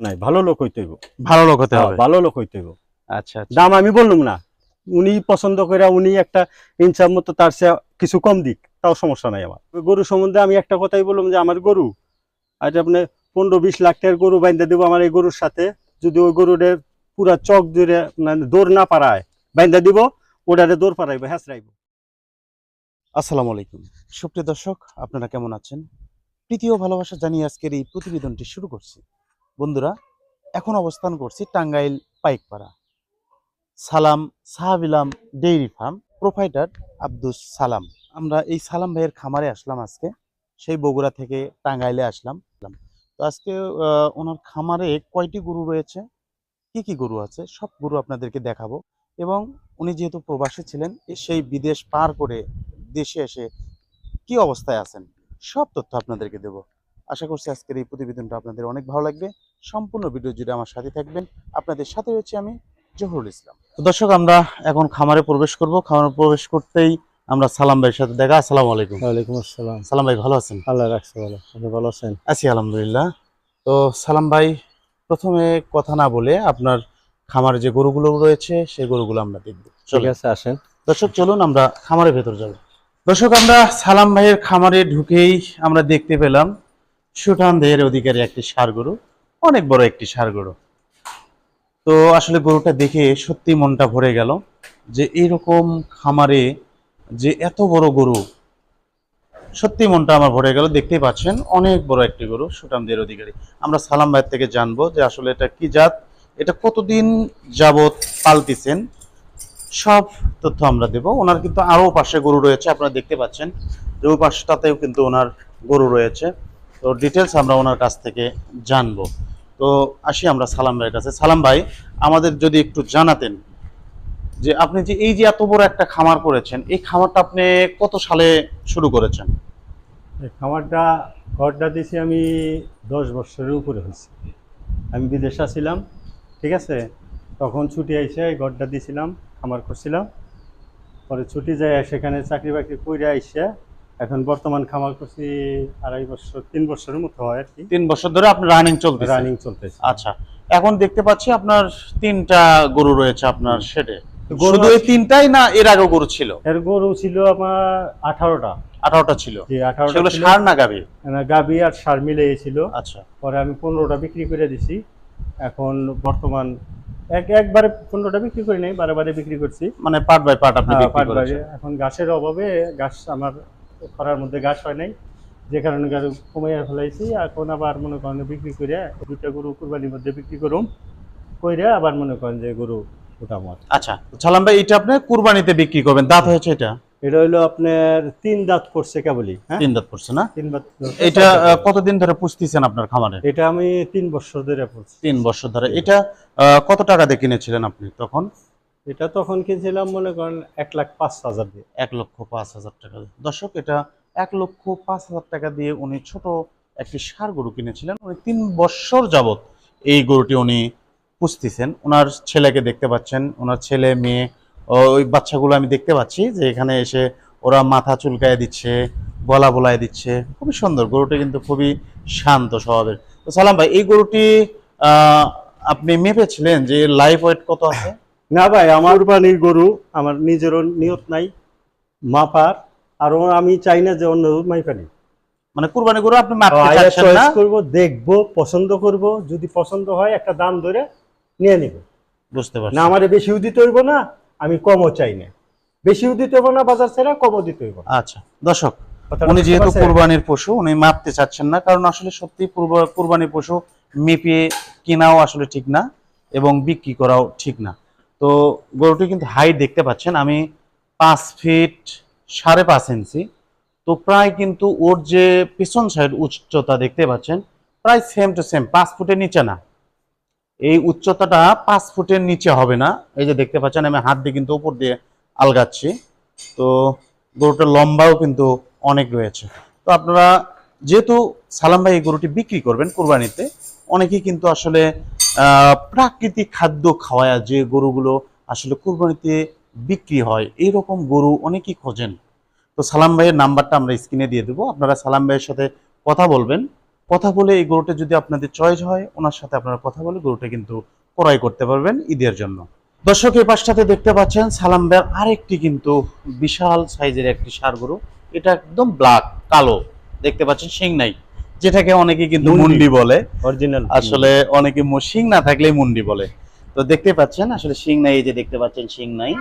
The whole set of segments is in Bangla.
নাই ভালো লোক হইতে হইব। ভালো লোক হতে হ্যাঁ, হবে। ভালো লোক হইতে হইব। আচ্ছা আচ্ছা। দাম আমি বললাম না। উনি পছন্দ করে উনি একটা ইনসার মতো তার চেয়ে কিছু কম দিক তাও সমস্যা নাই আমার। গরু সম্বন্ধে আমি একটা কথাই বললাম যে আমার গরু আজ আপনি পনেরো বিশ লাখ টাকার গরু বাইন্দা দেবো আমার এই গরুর সাথে। যদি ওই গরুদের পুরা চক জুড়ে মানে দৌড় না পারায় বাইন্দা দিব ওটারে দৌড় পারাইবো হ্যাঁচড়াইব আসসালামু আলাইকুম। সুপ্রিয় দর্শক আপনারা কেমন আছেন? তৃতীয় ভালোবাসা জানিয়ে আজকের এই প্রতিবেদনটি শুরু করছি। বন্ধুরা, এখন অবস্থান করছি Tangail Paikpara. Salam সাহাবিলাম dairy farm proprietor Abdus Salam. আমরা এই সালাম ভাইয়ের খামারে আসলাম আজকে, সেই বগুড়া থেকে টাঙ্গাইলে আসলাম। তো আজকে ওনার খামারে কয়টি গরু রয়েছে, কি কি গরু আছে, সব গরু আপনাদেরকে দেখাবো। এবং উনি যেহেতু প্রবাসী ছিলেন সেই বিদেশ পার করে দেশে এসে কি অবস্থায় আছেন, সব তথ্য আপনাদেরকে দেব। আশা করছি আজকের এই প্রতিবেদনটা আপনাদের অনেক ভালো লাগবে। সম্পূর্ণ ভিডিও জুড়ে আমার সাথে থাকবেন। আপনাদের সাথে রয়েছে আমি জহুরুল ইসলাম। তো দর্শক আমরা এখন খামারে প্রবেশ করব। খামারে প্রবেশ করতেই আমরা সালাম ভাইয়ের সাথে দেখা। আসসালামু আলাইকুম। ওয়ালাইকুম আসসালাম। সালাম ভাই ভালো আছেন? আল্লাহ রাখছে ভালো। আপনি ভালো আছেন? আছি আলহামদুলিল্লাহ। তো সালাম ভাই প্রথমে কথা না বলে আপনার খামারে যে গরুগুলো রয়েছে সেই গরুগুলো আমরা দেখব। ঠিক। আছে আসেন। দর্শক চলুন আমরা খামারের ভেতর যাব। দর্শক আমরা সালাম ভাইয়ের খামারে ঢুকেই আমরা দেখতে পেলাম সুঠানদের অধিকারী একটি ষাড় গরু। অনেক বড় একটি ষাড় গরু। তো আসলে গরুটা দেখে সত্যি মনটা ভরে গেল যে এরকম খামারে যে এত বড় গরু, সত্যি মনটা আমার ভরে গেল। দেখতেই পাচ্ছেন, অনেক বড় একটি গরু সুটামদের অধিকারী। আমরা সালাম ভাইয়ের থেকে জানব যে আসলে এটা কি জাত, এটা কতদিন যাবত পালতিছেন, সব তথ্য আমরা দেব। ওনার কিন্তু আরও পাশে গরু রয়েছে, আপনারা দেখতে পাচ্ছেন যে ওই পাশটাতেও কিন্তু ওনার গরু রয়েছে। তো ডিটেলস আমরা ওনার কাছ থেকে জানব। তো আসি আমরা সালাম ভাইয়ের কাছে। সালাম ভাই, আমাদের যদি একটু জানাতেন যে আপনি যে এই যে এত বড় একটা খামার করেছেন, এই খামারটা আপনি কত সালে শুরু করেছেন? এই খামারটা ঘরটা দিয়েছি আমি দশ বছরের উপরে হয়েছে। আমি বিদেশে ছিলাম, ঠিক আছে? তখন ছুটি আইসে এই ঘরটা দিয়েছিলাম খামার করছিলাম। পরে ছুটি যায় সেখানে চাকরি বাকরি করে আইসে এখন বর্তমান খামার করছি আড়াই বছর তিন বছরের মতো হয় আর কি। তিন বছর ধরে আপনার রানিং চলতে রানিং চলতেছে। আচ্ছা এখন দেখতে পাচ্ছি আপনার তিনটা গরু রয়েছে আপনার শেডে গরু এই তিনটাই না এর আগেও গরু ছিল? এর গরু ছিল আমার আঠারোটা। আঠারোটা ছিল। সেগুলো সার না গাবি গাবি আর সার মিলে ছিল। আচ্ছা। পরে আমি পনেরোটা বিক্রি করে দিছি। এখন বর্তমান এক একবারে পনেরোটা বিক্রি করি নাই বারে বারে বিক্রি করছি। মানে পার্ট বাই পার্ট আপনি হ্যাঁ, বিক্রি করেছেন। এখন গাছের অভাবে গাছ আমার খরার মধ্যে গাছ হয় নাই। যে কারণে গাড়ি কমাইয়া ফেলাইছি। এখন আবার মনে করেন বিক্রি করে দুইটা গরু কুরবানির মধ্যে বিক্রি করুম। কইরে আবার মনে করেন যে গরু আমার আচ্ছা সালাম ভাই এটা আপনি কুরবানিতে বিক্রি করবেন। দাঁত হয়েছে এটা? এটা হইল আপনার তিন দাঁত পড়ছে কেবলই হ্যাঁ? তিন দাঁত পড়ছে না? তিন দাঁত এটা কতদিন ধরে পুষতেছেন আপনার খামারে? এটা আমি তিন বছর ধরে পড়ছি তিন বছর ধরে। এটা কত টাকা দিয়ে কিনেছিলেন আপনি তখন? এটা তখন কিনছিলাম, মনে করেন, এক লাখ পাঁচ হাজার দিয়ে। এক লক্ষ পাঁচ হাজার টাকা। দর্শক, এটা এক লক্ষ পাঁচ হাজার টাকা দিয়ে উনি ছোট একটি সার গরু কিনেছিলেন। উনি তিন বছর যাবত এই গরুটি উনি পুষতেছেন। ওনার ছেলেকে দেখতে পাচ্ছেন। ওনার ছেলে, মেয়ে ওই বাচ্চাগুলো আমি দেখতে পাচ্ছি যে এখানে এসে ওরা মাথা চুলকায় দিচ্ছে, গলা বোলায় দিচ্ছে। খুবই সুন্দর। গরুটি কিন্তু খুবই শান্ত স্বভাবের। তো সালাম ভাই, এই গরুটি আপনি মেপেছিলেন যে লাইফ ওয়েট কত আছে? না ভাই আমার কুরবানির গরু আমার নিজেরও নিয়ত নাই মাপার আর আমি চাই না যে অন্য মাইপানি মানে কুরবানি গরু আপনি মাপতে চাচ্ছেন না? করব দেখব পছন্দ করব যদি পছন্দ হয় একটা দাম ধরে নিয়ে নিব। বুঝতে পারছি। না আমারে বেশিও দিতে হইব না আমি কমও চাই না। বেশিও দিতে হইব না বাজার ছেড়ে কমও দিতে হইব আচ্ছা দর্শক উনি যেহেতু? কুরবানির পশু উনি মাপতে চাচ্ছেন না কারণ আসলে সত্যি কুরবানির পশু মেপে কেনাও আসলে ঠিক না এবং বিক্রি করাও ঠিক না। তো গরুটি কিন্তু হাইট দেখতে পাচ্ছেন, আমি পাঁচ ফিট সাড়ে পাঁচ ইঞ্চি তো প্রায় কিন্তু ওর যে পিছন সাইড উচ্চতা দেখতে পাচ্ছেন, প্রায় সেম টু সেম পাঁচ ফুটের নিচে না। এই উচ্চতাটা পাঁচ ফুটের নিচে হবে না। এই যে দেখতে পাচ্ছেন, আমি হাত দিয়ে কিন্তু উপর দিয়ে আলগাচ্ছি। তো গরুটার লম্বাও কিন্তু অনেক রয়েছে। তো আপনারা যেহেতু সালাম ভাই এই গরুটি বিক্রি করবেন কোরবানিতে অনেকেই কিন্তু আসলে প্রাকৃতিক খাদ্য খাওয়ায় যে গরুগুলো আসলে কোরবানিতে বিক্রি হয়, এইরকম গরু অনেকেই খোঁজেন। তো সালাম ভাইয়ের নাম্বারটা আমরা স্ক্রিনে দিয়ে দেবো। আপনারা সালাম ভাইয়ের সাথে কথা বলবেন। কথা বলে এই গরুটা যদি আপনাদের চয়েস হয়, ওনার সাথে আপনারা কথা বলে গরুটা কিন্তু ক্রয় করতে পারবেন ঈদের জন্য। দর্শক এই পাশটাতে দেখতে পাচ্ছেন সালাম বের আরেকটি কিন্তু বিশাল সাইজের একটি সার গরু। এটা একদম ব্ল্যাক, কালো। দেখতে পাচ্ছেন শিং নাই। যেটাকে অনেকে কিন্তু মুন্ডি। বলে। অরিজিনাল আসলে অনেকে শিং না থাকলেই মুন্ডি বলে। তো দেখতে পাচ্ছেন আসলে শিং নাই এই যে দেখতে পাচ্ছেন শিং নাই।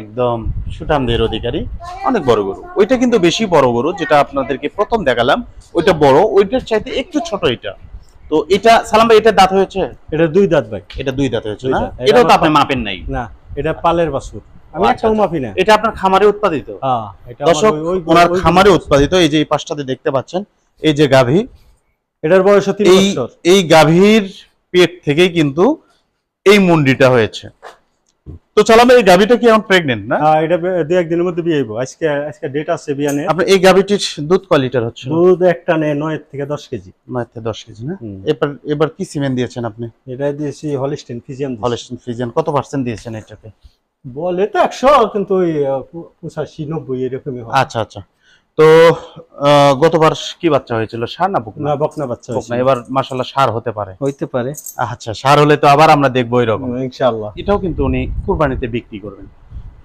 একদম সুটামদের অধিকারী অনেক বড় গরু। ওইটা কিন্তু বেশি বড় গরু যেটা আপনাদেরকে প্রথম দেখালাম। ওইটা বড় ওইটার চাইতে একটু ছোট এটা। তো এটা সালাম ভাই এটা দাঁত হয়েছে? এটা দুই দাঁত ভাই। এটা দুই দাঁত হয়েছে না? এটা এটাও তো আপনি মাপেন নাই। না এটা পালের বাছুর। আমি একটাও আচ্ছা। না এটা আপনার খামারে উৎপাদিত? হ্যাঁ, এটা দর্শক ওনার খামারে উৎপাদিত এই যে এই পাশটাতে দেখতে পাচ্ছেন এই যে গাভী এটার বয়স তিন এই বছর। এই গাভীর পেট থেকেই কিন্তু এই মুন্ডিটা হয়েছে। তো চালামে এই গাভীটা কি এখন প্রেগনেন্ট না? হ্যাঁ এটা বে- দু একদিনের মধ্যে বিয়ে হইব। আজকে আজকে ডেট আছে বিয়ানে। আপনার এই গাভীটির দুধ কয় লিটার হচ্ছে? দুধ একটা নেয় নয় থেকে দশ কেজি। নয় থেকে দশ কেজি না। এবার এবার কি সিমেন্ট দিয়েছেন আপনি? এটা দিয়েছি হলিস্টেন ফিজিয়ান দিয়েছি। ফিজিয়ান কত পার্সেন্ট দিয়েছেন এটাকে বলে তো একশো কিন্তু ওই আহ, পু- পঁচাশি নব্বই এরকমই আচ্ছা আচ্ছা। তো আহ, গতবার কি বাচ্চা হয়েছিল? সার না বকনা না? বকনা বাচ্চা বকনা এবার মাসাল্লাহ সার হতে পারে। হইতে পারে। আচ্ছা সার হলে তো আবার আমরা দেখব এরকম। ইনশাআল্লাহ। এটাও কিন্তু উনি কুরবানিতে বিক্রি করবেন।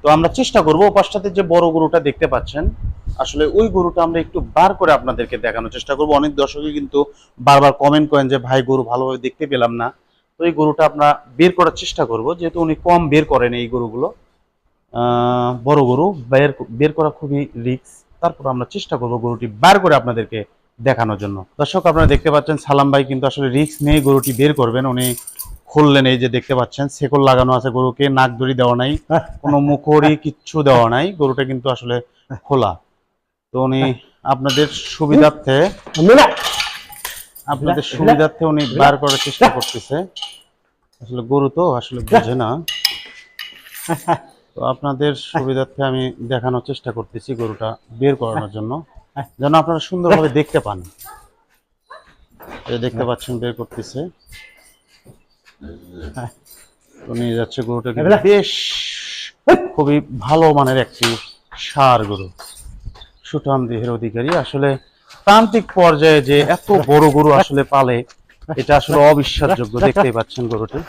তো আমরা চেষ্টা করব পাশটাতে যে বড় গরুটা দেখতে পাচ্ছেন আসলে ওই গরুটা আমরা একটু বার করে আপনাদেরকে দেখানোর চেষ্টা করব। অনেক দর্শকই কিন্তু বারবার কমেন্ট করেন যে ভাই গরু ভালোভাবে দেখতে পেলাম না। তো এই গরুটা আমরা বের করার চেষ্টা করব যেহেতু উনি কম বের করেন এই গরুগুলো। আহ, বড় গরু বের বের করা খুবই রিস্ক তারপর আমরা চেষ্টা করব গরুটি বার করে আপনাদেরকে দেখানোর জন্য। দর্শক, আপনারা দেখতে পাচ্ছেন সালাম ভাই কিন্তু আসলে রিস্ক নিয়ে গরুটি বের করবেন। উনি খুললেন এই যে দেখতে পাচ্ছেন শেকল লাগানো আছে গরুকে, নাক দড়ি দেওয়া নাই, কোনো মুখরি কিচ্ছু দেওয়া নাই, গরুটা কিন্তু আসলে খোলা। তো উনি আপনাদের সুবিধার্থে আপনাদের সুবিধার্থে উনি বার করার চেষ্টা করতেছে। আসলে গরু তো আসলে বোঝে না। তো আপনাদের সুবিধার্থে আমি দেখানোর চেষ্টা করতেছি গরুটা বের করানোর জন্য। যেন আপনারা সুন্দরভাবে দেখতে পান। দেখতে পাচ্ছেন বের করতেছে। তো নিয়ে যাচ্ছে গরুটা কিন্তু বেশ খুবই ভালো মানের একটি সার গরু। সুঠাম দেহের অধিকারী। আসলে প্রান্তিক পর্যায়ে যে এত বড় গরু আসলে পালে এটা আসলে অবিশ্বাসযোগ্য। দেখতেই পাচ্ছেন গরুটি।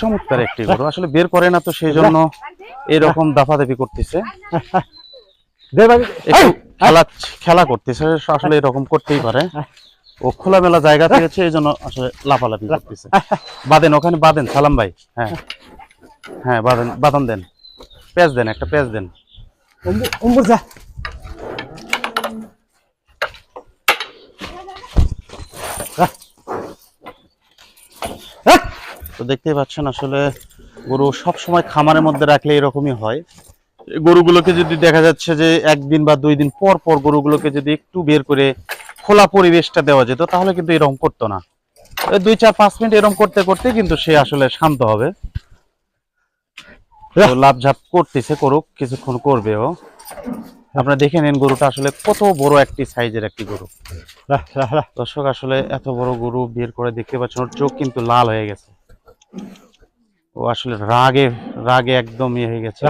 চমৎকার একটি গরু আসলে বের করে না তো সেই জন্য এরকম দাফাদাফি করতেছে। খেলা খেলা করতেছে আসলে এরকম করতেই পারে। ও খোলামেলা জায়গা পেয়েছে এই জন্য আসলে লাফালাফি করতেছে। বাদেন ওখানে বাদেন সালাম ভাই। হ্যাঁ। হ্যাঁ বাদেন বাদন দেন। পেঁয়াজ দেন একটা পেঁয়াজ দেন। যা তো দেখতেই পাচ্ছেন আসলে গরু সব সময় খামারের মধ্যে রাখলে এরকমই হয়। গরুগুলোকে যদি দেখা যাচ্ছে যে একদিন বা দুই দিন পর পর গরুগুলোকে যদি একটু বের করে খোলা পরিবেশটা দেওয়া যেত তাহলে কিন্তু এরকম করতো না। দুই চার পাঁচ মিনিট এরকম করতে করতে কিন্তু সে আসলে শান্ত হবে। তো লাভ ঝাপ করতেছে করুক কিছুক্ষণ করবে ও। আপনারা দেখে নিন গরুটা আসলে কত বড় একটি সাইজের একটি গরু। দর্শক আসলে এত বড় গরু বের করে দেখতে পাচ্ছেন ওর চোখ কিন্তু লাল হয়ে গেছে। ও আসলে রাগে রাগে একদম ইয়ে হয়ে গেছে।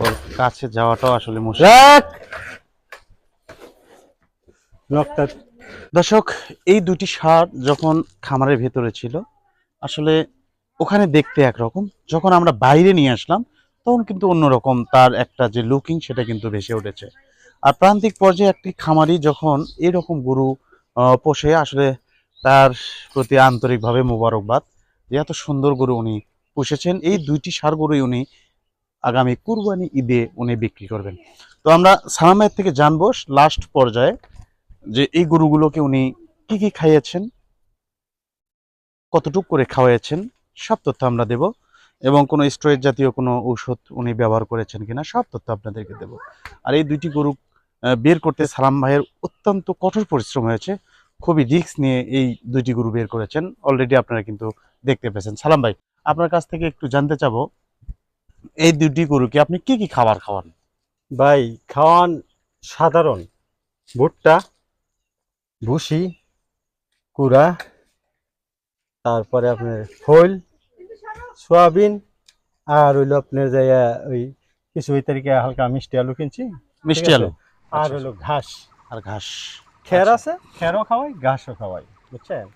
ওর কাছে যাওয়াটাও আসলে দর্শক, এই দুটি সার যখন খামারের ভেতরে ছিল, আসলে ওখানে দেখতে একরকম। যখন আমরা বাইরে নিয়ে আসলাম, তখন কিন্তু অন্যরকম তার একটা যে লুকিং সেটা কিন্তু ভেসে উঠেছে। আর প্রান্তিক পর্যায়ে একটি খামারি যখন এরকম গরু পোষে, আসলে তার প্রতি আন্তরিকভাবে মোবারকবাদ যে এত সুন্দর গরু উনি পুষেছেন। এই দুইটি সার গরুই উনি আগামী কুরবানি ঈদে উনি বিক্রি করবেন। তো আমরা সালামের থেকে জানব লাস্ট পর্যায়ে যে এই গরুগুলোকে উনি কি কি খাইয়েছেন, কতটুক করে খাওয়াইছেন সব তথ্য আমরা দেব এবং কোনো স্টোরেজ জাতীয় কোনো ঔষধ উনি ব্যবহার করেছেন কিনা সব তথ্য আপনাদেরকে দেব। আর এই দুইটি গরু বের করতে সালাম ভাইয়ের অত্যন্ত কঠোর পরিশ্রম হয়েছে। খুবই রিস্ক নিয়ে এই দুইটি গরু বের করেছেন। অলরেডি আপনারা কিন্তু দেখতে পেয়েছেন। সালাম ভাই আপনার কাছ থেকে একটু জানতে চাবো এই দুটি গরুকে আপনি কি কি খাবার খাওয়ান? ভাই খাওয়ান সাধারণ। ভুট্টা ভুসি কুড়া তারপরে আপনার খোল সয়াবিন আর হইল আপনার যাইয়া ওই কিছু ওই তারিখে হালকা মিষ্টি আলু কিনছি। মিষ্টি আলু। আর। হলো ঘাস। আর ঘাস। খের আচ্ছা। আছে? খেরও খাওয়াই ঘাসও খাওয়াই বুঝছেন?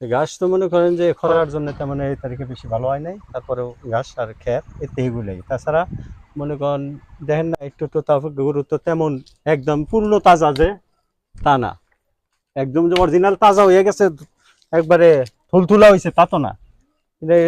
ঘাস তো মনে করেন যে খরার জন্য তেমন এই তারিখে বেশি ভালো হয় নাই তারপরেও ঘাস আর খের এতে এগুলোই। তাছাড়া মনে করেন দেখেন না একটু তো তারপর গরু তো তেমন একদম পূর্ণ তাজা যে তা না। একদম যে অরিজিনাল তাজা হয়ে গেছে একবারে থুলথুলা হয়েছে তা তো না।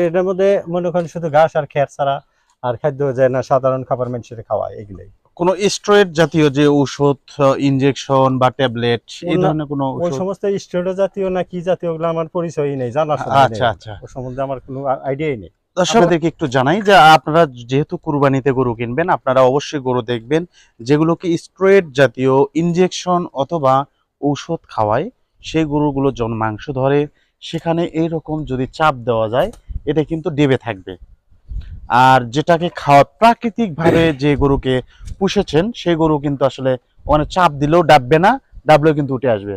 এটার মধ্যে মনে করেন শুধু ঘাস আর খের ছাড়া আর খাদ্য যায় না সাধারণ খাবার মানুষের খাওয়ায় এগুলোই। কোনো স্টেরয়েড জাতীয় যে ঔষধ ইনজেকশন বা ট্যাবলেট এই ধরনের কোনো ওই সমস্ত স্টেরয়েড জাতীয় না কি জাতীয় ওগুলো আমার পরিচয়ই নেই সময় আচ্ছা আচ্ছা। ওর সম্বন্ধে আমার কোনো আইডিয়াই নেই। আপনাদেরকে একটু জানাই যে আপনারা যেহেতু কুরবানিতে গরু কিনবেন আপনারা অবশ্যই গরু দেখবেন যেগুলোকে স্ট্রেট জাতীয় ইনজেকশন অথবা ঔষধ খাওয়ায় সেই গরুগুলো যখন মাংস ধরে সেখানে এইরকম যদি চাপ দেওয়া যায় এটা কিন্তু ডেবে থাকবে। আর যেটাকে খাওয়া প্রাকৃতিকভাবে যে গরুকে পুষেছেন সেই গরু কিন্তু আসলে ওখানে চাপ দিলেও ডাববে না ডাবলেও কিন্তু উঠে আসবে।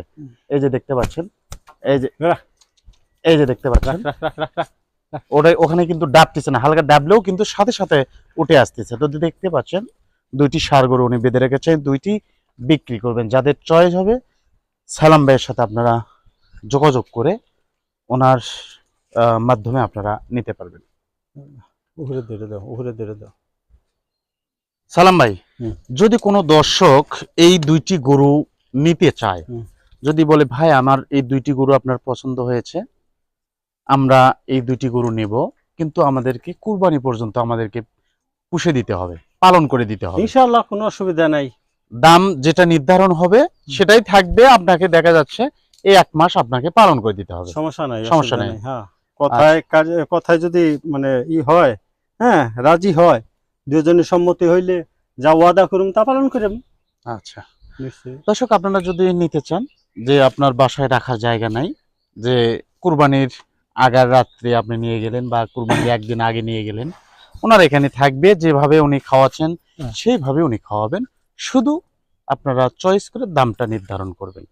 এই যে দেখতে পাচ্ছেন এই যে এই যে দেখতে পাচ্ছেন রাখ, রাখ, রাখ, রাখ, রাখ। ওটা ওখানে কিন্তু ডাবতেছে না হালকা ডাবলেও কিন্তু সাথে সাথে উঠে আসতেছে। তো দেখতে পাচ্ছেন দুইটি সার গরু উনি বেঁধে রেখেছেন দুইটি বিক্রি করবেন। যাদের চয়েস হবে সালাম ভাইয়ের সাথে আপনারা যোগাযোগ করে ওনার মাধ্যমে আপনারা নিতে পারবেন। উপরে ধরে দাও উপরে ধরে দাও। সালাম ভাই যদি কোনো দর্শক এই দুইটি গরু নিতে চায় যদি বলে ভাই আমার এই দুইটি গরু আপনার পছন্দ হয়েছে আমরা এই দুইটি গরু নেব কিন্তু আমাদেরকে কুরবানি পর্যন্ত আমাদেরকে পুষে দিতে হবে পালন করে দিতে হবে। ইনশাআল্লাহ কোনো অসুবিধা নাই। দাম যেটা নির্ধারণ হবে সেটাই থাকবে আপনাকে দেখা যাচ্ছে এই এক মাস আপনাকে পালন করে দিতে হবে। সমস্যা নাই সমস্যা নাই। হ্যাঁ। কথায় কাজে কথায় যদি মানে ই হয় হ্যাঁ রাজি হয়। দুজনের সম্মতি হইলে যা ওয়াদা করুম তা পালন করুম আচ্ছা। দর্শক আপনারা যদি নিতে চান যে আপনার বাসায় রাখার জায়গা নাই যে কুরবানির আগার রাত্রে আপনি নিয়ে গেলেন বা কুরবানির একদিন আগে নিয়ে গেলেন ওনার এখানে থাকবে যেভাবে উনি খাওয়াচ্ছেন। সেইভাবে উনি খাওয়াবেন। শুধু আপনারা চয়েস করে দামটা নির্ধারণ করবেন।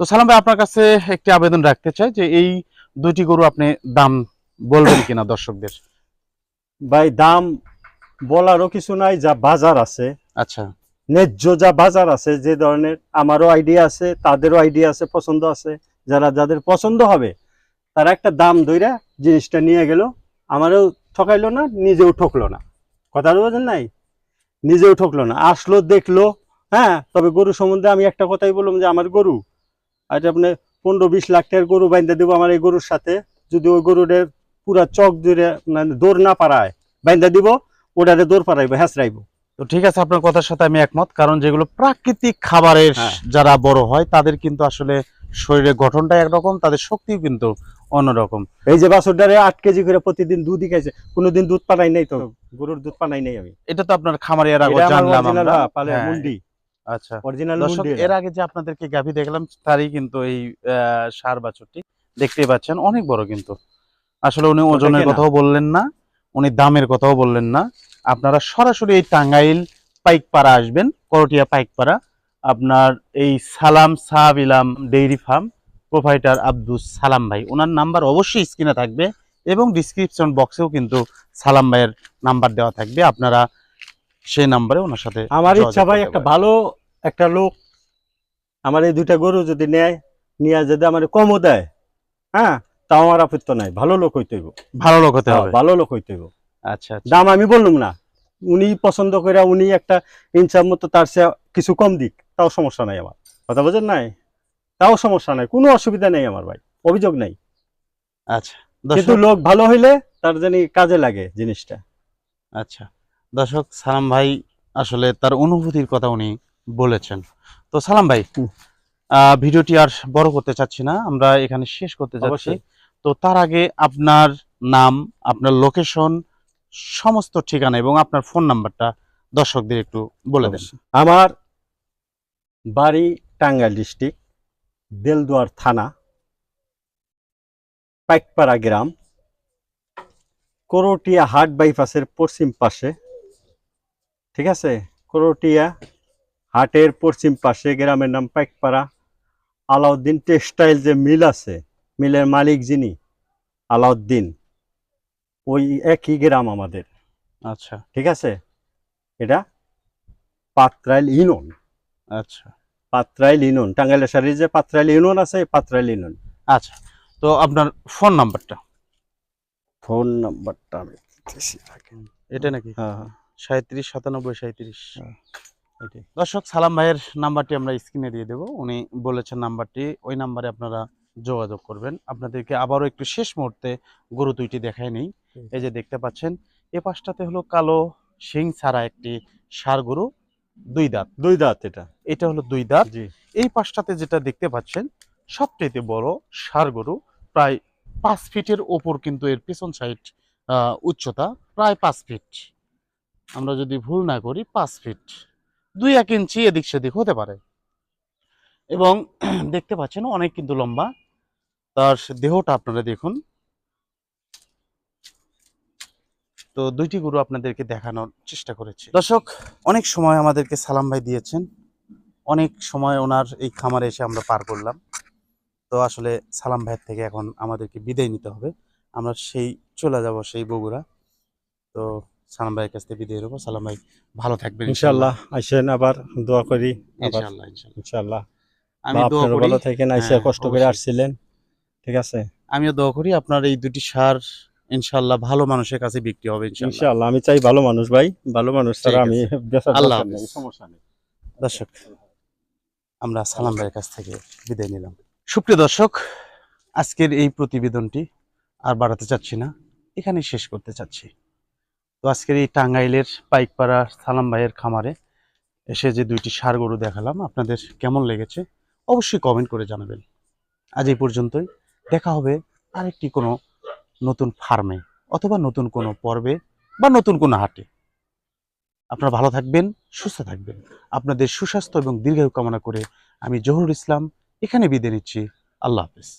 তো সালাম ভাই আপনার কাছে একটি আবেদন রাখতে চাই যে এই দুইটি গরু আপনি দাম বলবেন কিনা দর্শকদের? ভাই দাম বলারও কিছু নাই যা বাজার আছে। আচ্ছা। ন্যায্য যা বাজার আছে যে ধরনের আমারও আইডিয়া আছে তাদেরও আইডিয়া আছে পছন্দ আছে যারা যাদের পছন্দ হবে তারা একটা দাম ধইরা জিনিসটা নিয়ে গেল। আমারও ঠকাইলো না নিজেও ঠকলো না। কথা বোঝেন নাই নিজেও ঠকলো না। আসলো দেখল হ্যাঁ তবে গরু সম্বন্ধে আমি একটা কথাই বললাম যে আমার গরু আজ আপনি পনেরো বিশ লাখ টাকার গরু বাইন্দা দেবো আমার এই গরুর সাথে যদি ওই গরুদের পুরা চক দূরে মানে দৌড় না পারায় বাইন্দা দিব ওটারে দৌড় পারাইবো হ্যাঁচড়াইবো তো ঠিক আছে আপনার কথার সাথে আমি একমত কারণ যেগুলো প্রাকৃতিক খাবারের হ্যাঁ। যারা বড় হয় তাদের কিন্তু আসলে শরীরের গঠনটা একরকম তাদের শক্তিও কিন্তু অন্যরকম। এই যে বাছুরটারে আট কেজি করে প্রতিদিন দুধই খাইছে কোনোদিন দুধ পানাই নাই তো? গরুর দুধ পানাই নাই আমি। এটা তো আপনার খামারে এর আগে জানলাম আমরা। পালে হ্যাঁ, মুন্ডি। আচ্ছা। অরিজিনাল মুন্ডি এর আগে যে আপনাদেরকে গাভী দেখলাম তারই কিন্তু এই সার বাছুরটি দেখতেই পাচ্ছেন অনেক বড় কিন্তু। আসলে উনি ওজনের। কথাও বললেন না উনি দামের কথাও বললেন না। আপনারা সরাসরি এই টাঙ্গাইল পাইকপাড়া আসবেন করটিয়া পাইকপাড়া। আপনার এই সালাম সাহাব ইলাম dairy farm provider Abdus Salam ভাই। ওনার নাম্বার অবশ্যই স্ক্রিনে থাকবে এবং ডিসক্রিপশন বক্সেও কিন্তু সালাম ভাইয়ের নাম্বার দেওয়া থাকবে। আপনারা সেই নাম্বারে ওনার সাথে আমার ইচ্ছা ভাই একটা ভালো একটা লোক আমার এই দুইটা গরু যদি নেয় নিয়ে যদি আমার কমও দেয় হ্যাঁ? তাও আমার আপত্তি নাই। ভালো লোক হইতে হইব। ভালো লোক হতে হ্যাঁ, হবে। ভালো লোক হইতে হইব। আচ্ছা আচ্ছা। দাম আমি বললাম না। উনি পছন্দ করে উনি একটা ইনসার মতো তার চেয়ে কিছু কম দিক তাও সমস্যা নাই আমার। কথা বোঝেন নাই? তাও সমস্যা নাই কোনো অসুবিধা নেই আমার ভাই অভিযোগ নাই। আচ্ছা কিন্তু লোক ভালো হইলে তার জানি কাজে লাগে জিনিসটা। আচ্ছা দর্শক সালাম ভাই আসলে তার অনুভূতির কথা উনি বলেছেন। তো সালাম ভাই ভিডিওটি আর বড় করতে চাচ্ছি না আমরা এখানে শেষ করতে অবশ্যই। তো তার আগে আপনার নাম, আপনার লোকেশন সমস্ত ঠিকানা এবং আপনার ফোন নাম্বারটা দর্শকদের একটু বলে দেন। আমার বাড়ি টাঙ্গাইল ডিস্ট্রিক্ট, দেলদুয়ার থানা, পাইকপাড়া গ্রাম, করটিয়া হাট বাইপাসের পশ্চিম পাশে, ঠিক আছে? করটিয়া হাটের পশ্চিম পাশে গ্রামের নাম পাইকপাড়া। আলাউদ্দিন টেক্সটাইল যে মিল আছে মিলের মালিক যিনি আলাউদ্দিন ওই একই গ্রাম আমাদের। আচ্ছা। ঠিক আছে? এটা পাত্রাইল ইউনিয়ন। আচ্ছা। পাত্রাইল ইউনিয়ন টাঙ্গাইলের শাড়ির যে পাত্রাইল ইউনিয়ন আছে পাত্রাইল ইউনিয়ন। আচ্ছা তো আপনার ফোন নাম্বারটা? ফোন নাম্বারটা আমি এটা নাকি? হ্যাঁ হ্যাঁ। সাঁত্রিশ সাতানব্বই সাঁত্রিশ। এটাই। দর্শক সালাম ভাইয়ের নাম্বারটি আমরা স্ক্রিনে দিয়ে দেবো। উনি বলেছেন নাম্বারটি। ওই নাম্বারে আপনারা যোগাযোগ করবেন। আপনাদেরকে আবারও একটু শেষ মুহূর্তে গরু দুইটি দেখায় নেই। এই যে দেখতে পাচ্ছেন এ পাশটাতে হলো কালো শিং ছাড়া একটি ষাড় গরু দুই দাঁত। দুই দাঁত এটা। এটা হলো দুই দাঁত। এই পাশটাতে যেটা দেখতে পাচ্ছেন সবচেয়ে বড় ষাড় গরু প্রায় পাঁচ ফিটের ওপর কিন্তু এর পেছন সাইড উচ্চতা প্রায় পাঁচ ফিট। আমরা যদি ভুল না করি পাঁচ ফিট। দুই এক ইঞ্চি এদিক সেদিক হতে পারে। এবং দেখতে পাচ্ছেন অনেক কিন্তু লম্বা। তার দেহটা আপনারা দেখুন। তো দুইটি গরু আপনাদেরকে দেখানোর চেষ্টা করেছি। দর্শক অনেক সময় আমাদেরকে সালাম ভাই দিয়েছেন। অনেক সময় ওনার এই খামারে এসে আমরা পার করলাম। তো আসলে সালাম ভাইয়ের থেকে এখন আমাদেরকে বিদায় নিতে হবে। আমরা সেই চলে যাব সেই বগুড়া। তো সালাম ভাইয়ের কাছ থেকে বিদায় নেব। সালাম ভাই ভালো থাকবেন ইনশাল্লাহ আসেন আবার দোয়া করি। ইনশাল্লাহ ইনশাল্লাহ ইনশাল্লাহ আমি দোয়া করি। ভালো থাকেন আইসা হ্যাঁ, কষ্ট করে আসছিলেন। ঠিক আছে? আমিও দোয়া করি আপনার এই দুটি সার ইনশাল্লাহ ভালো মানুষের কাছে বিক্রি হবে ইনশাল্লাহ আমি চাই ভালো মানুষ ভাই ভালো মানুষ ছাড়া আমি আল্লাহ। সমস্যা নেই। দর্শক আমরা সালাম ভাইয়ের কাছ থেকে বিদায় নিলাম। সুপ্রিয় দর্শক আজকের এই প্রতিবেদনটি আর বাড়াতে চাচ্ছি না এখানেই শেষ করতে চাচ্ছি। তো আজকের এই টাঙ্গাইলের পাইকপাড়া সালাম ভাইয়ের খামারে এসে যে দুইটি সার গরু দেখালাম আপনাদের কেমন লেগেছে অবশ্যই কমেন্ট করে জানাবেন। আজ এই পর্যন্তই। দেখা হবে আরেকটি কোনো নতুন ফার্মে অথবা নতুন কোনো পর্বে বা নতুন কোনো হাটে। আপনারা ভালো থাকবেন, সুস্থ থাকবেন। আপনাদের সুস্বাস্থ্য এবং দীর্ঘায়ু কামনা করে আমি জহুরুল ইসলাম এখানে বিদায় নিচ্ছি। আল্লাহ হাফেজ।